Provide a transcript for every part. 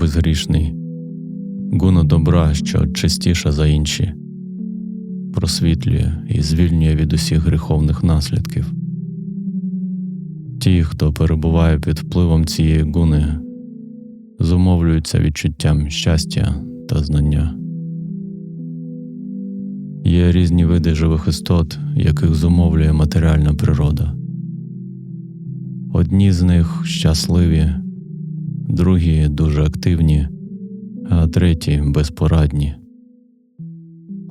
безгрішний, гуна добра, що чистіша за інші, просвітлює і звільнює від усіх гріховних наслідків. Ті, хто перебуває під впливом цієї гуни, зумовлюються відчуттям щастя та знання. Є різні види живих істот, яких зумовлює матеріальна природа. Одні з них щасливі, другі дуже активні, а треті безпорадні.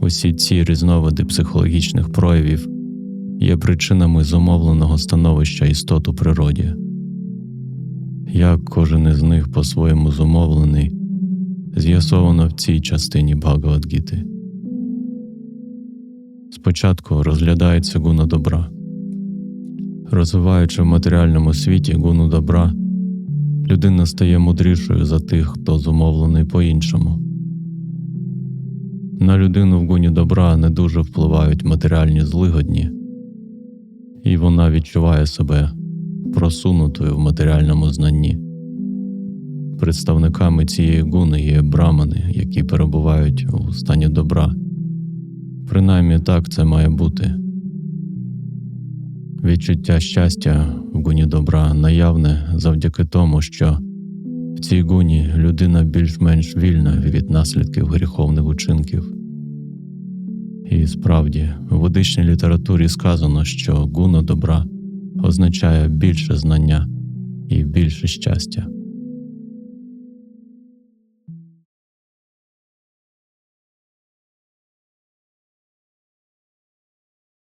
Усі ці різновиди психологічних проявів є причинами зумовленого становища істот у природі. Як кожен із них по-своєму зумовлений, з'ясовано в цій частині Бхагавадгіти. Спочатку розглядається гуна добра. Розвиваючи в матеріальному світі гуну добра, людина стає мудрішою за тих, хто зумовлений по-іншому. На людину в гуні добра не дуже впливають матеріальні злигодні, і вона відчуває себе просунутою в матеріальному знанні. Представниками цієї гуни є брамани, які перебувають у стані добра. Принаймні так це має бути. Відчуття щастя в гуні добра наявне завдяки тому, що в цій гуні людина більш-менш вільна від наслідків гріховних учинків. І справді, в ведичній літературі сказано, що гуна добра означає більше знання і більше щастя.